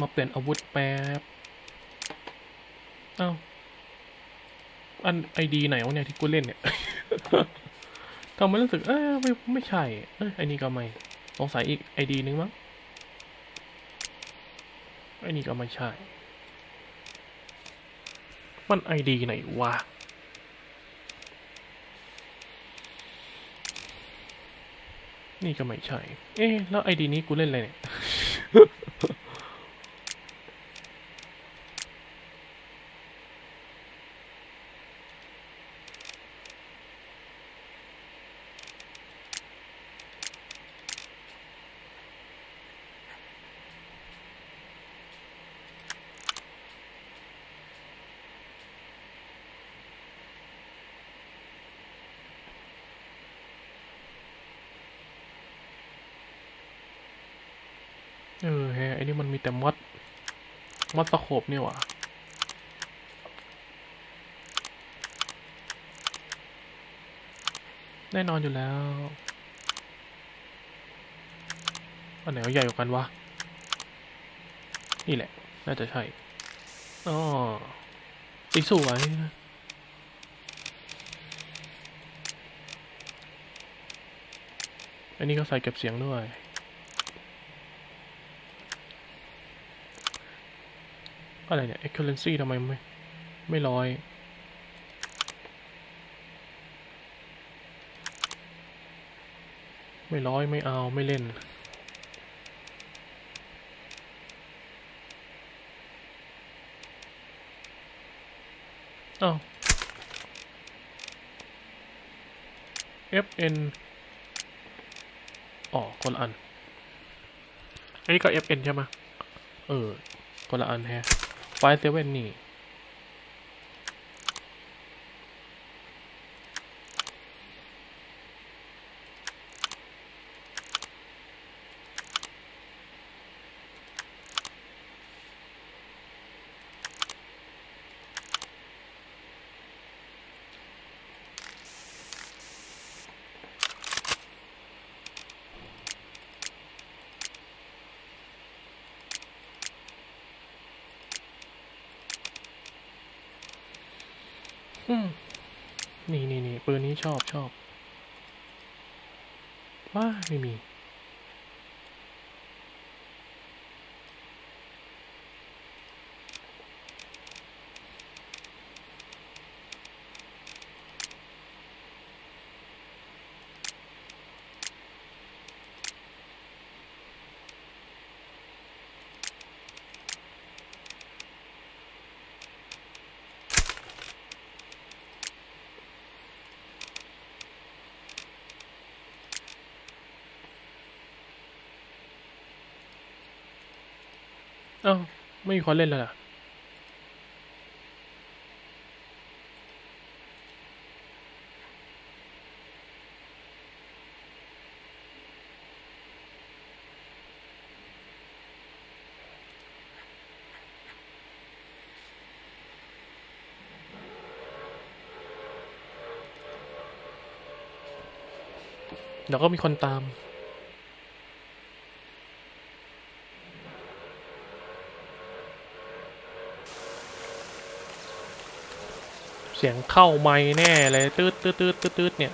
มาเปลี่ยนอาวุธแป๊บเอ้าอันไอดีไหนวะเนี่ยที่กูเล่นเนี่ยทำไมรู้สึก เอ้ไม่ไม่ใช่ เอ้ยไอนี่ก็ไม่สงสัยอีกไอดีนึงมั้งไอนี่ก็ไม่ใช่ มันไอดีไหนวะนี่ก็ไม่ใช่ เอ๊ะ แล้วไอดีนี้กูเล่นอะไรเนี่ย เออแฮะไอ้นี่มันมีแต่มอดมอดสโคบเนี่ยหว่ะแน่นอนอยู่แล้ว อันไหนว่าใหญ่กว่ากันวะ นี่แหละ น่าจะใช่อ๋อสีสวยอันนี้ก็ใส่เก็บเสียงด้วย อะไรเนี่ย excellency ทำไมไม่ไม่ร้อยไม่ร้อยไม่เอาไม่เล่นอ้าว fn อ๋อคนละอัน อันนี้ก็ fn ใช่ไหมเออคนละอันแฮะ ไฟเซเว่นนี่ อืมนี่นี่นี่ปืนนี้ชอบชอบว้าไม่มี อ้าไม่มีคนเล่นแล้วล่ะเดี๋ยวก็มีคนตาม สียงเข้าไม้แน่เลยตืดตืดตืดตืดเนี่ย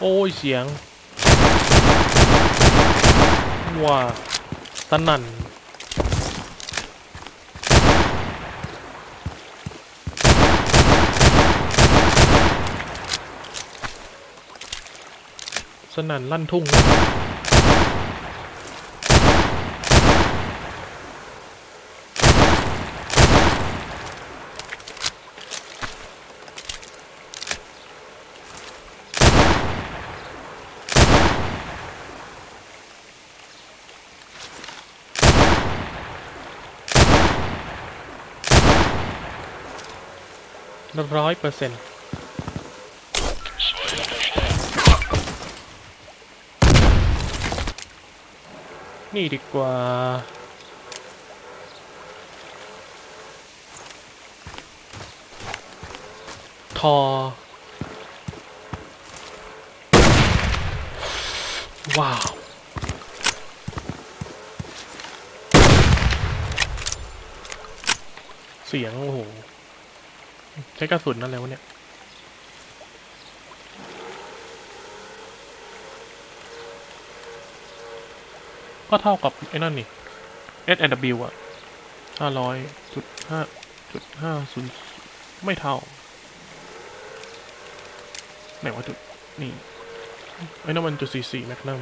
โอ้ยเสียงว้าสนั่นสนั่นลั่นทุ่ง ร้อยเปอร์เซ็นต์นี่ดีกว่า ทอ ว้าว เสียง โอ้โห ช้กระสุนนั่นแล้วเนี่ย ก็เท่ากับไอ้นั่นนี่ S and W อะห้าร้อยจุดห้าจุดห้าศูนย์ไม่เท่า ไหนว่าจุด นี่ ไอ้นั่นมันจุดสี่สี่แมกนัม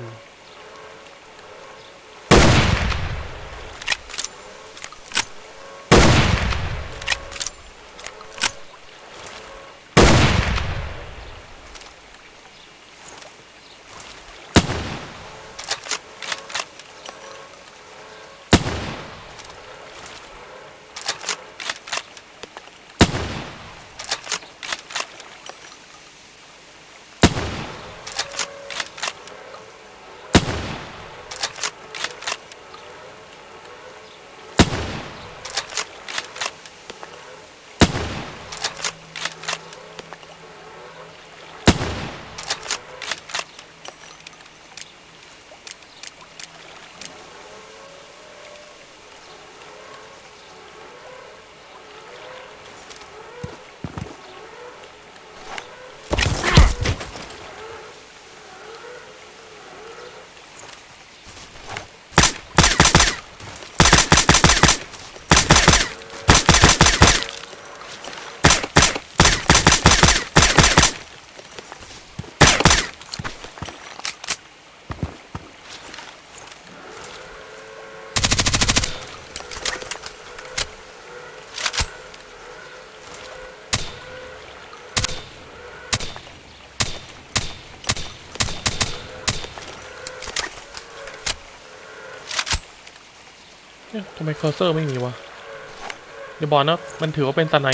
เอ๊ะทำไมเคอร์เซอร์ไม่มีวะเดี๋ยวบอกนะ มันถือว่าเป็นตะไน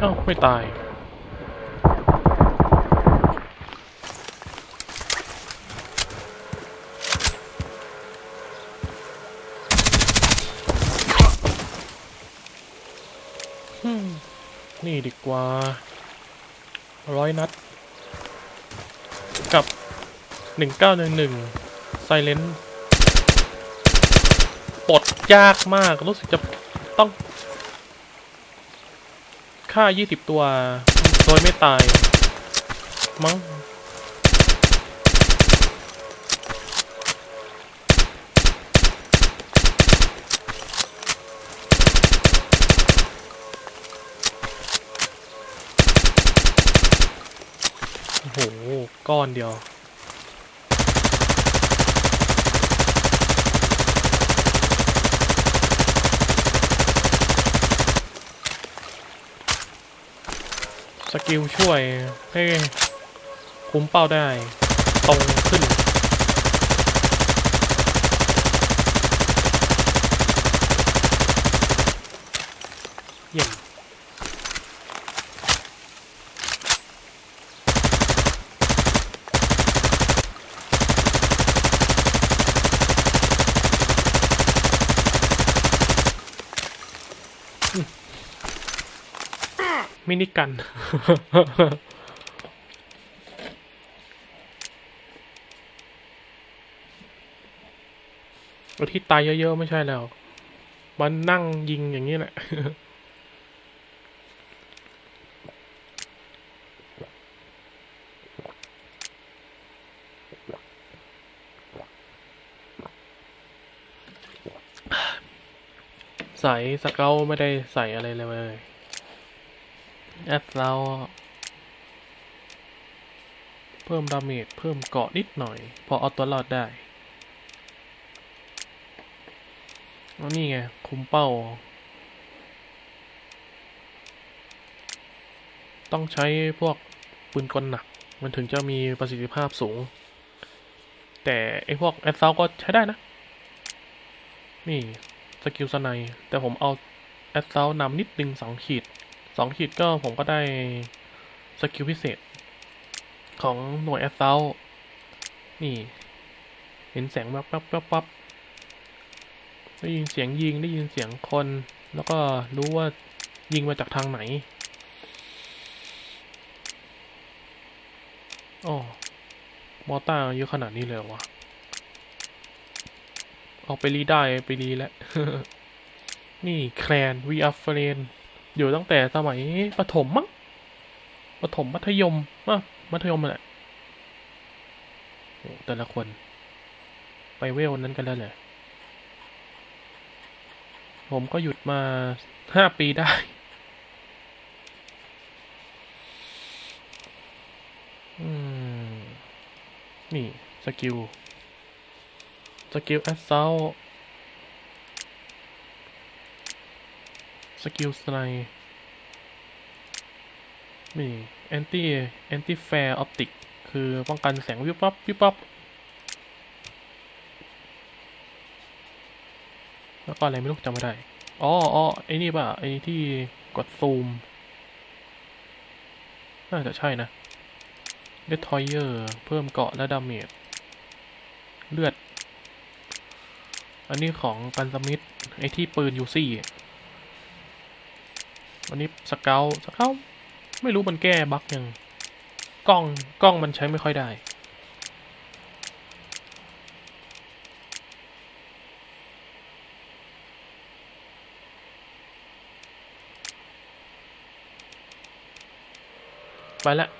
เอ้า ไม่ตาย อืม นี่ดีกว่าร้อยนัด กับหนึ่งเก้าหนึ่งหนึ่งไซเลนปลดยากมาก รู้สึกจะต้องฆ่ายี่สิบตัว โดยไม่ตาย มั้ง โอ้โห ก้อนเดียว สกิลช่วยให้คุ้มเป้าได้ ตรงขึ้น มินิกันเอาที่ตายเยอะๆ ไม่ใช่แล้ว มันนั่งยิงอย่างนี้แหละใส่สเกลไม่ได้ใส่อะไรเลย แอดเรา เพิ่มดาเมจเพิ่มเกาะนิดหน่อย พอเอาตัวรอดได้แล้วนี่ไง คุมเป้า ต้องใช้พวกปืนกลหนัก มันถึงจะมีประสิทธิภาพสูง แต่ ไอพวกแอดเซาก็ใช้ได้นะ นี่ สกิลสไนด์แต่ผมเอาแอดเซลนำนิดนึงสองขีด สองขีดก็ผมก็ได้สกิลพิเศษ ของหน่วยแอดเซลนี่ เห็นแสงวับวับวับวับได้ยินเสียงยิงได้ยินเสียงคน แล้วก็รู้ว่ายิงมาจากทางไหนโอ๋อมอต้าเยอะขนาดนี้เลยวะออกไปรีได้ไปรีแล้ว นี่แคลนวีอาร์เฟรน อยู่ตั้งแต่สมัยประถมมั้งประถมมัธยมอะมัธยมแหละแต่ละคน ไปเวลนั้นกันแล้วแหละผมก็หยุดมาห้าปีได้อืมนี่ สกิล สกิลแอสเซล สกิลสไนนี่แอนตี้แอนตี้แฟร์ออปติกคือป้องกันแสงวิบวับวิบวับแล้วก็อะไรไม่รู้จำไม่ได้ อ๋ออ๋อไอ้นี่ป่ะ ไอ้ที่กดซูม น่าจะใช่นะเดทอยเยอร์เพิ่มเกาะและดาเมจเลือด อันนี้ของกันสมิธไอ้ที่ปืนยูซี่ อันนี้สเกลสเกลไม่รู้มันแก้บั๊กยังกล้องกล้องมันใช้ไม่ค่อยได้ไปแล้ว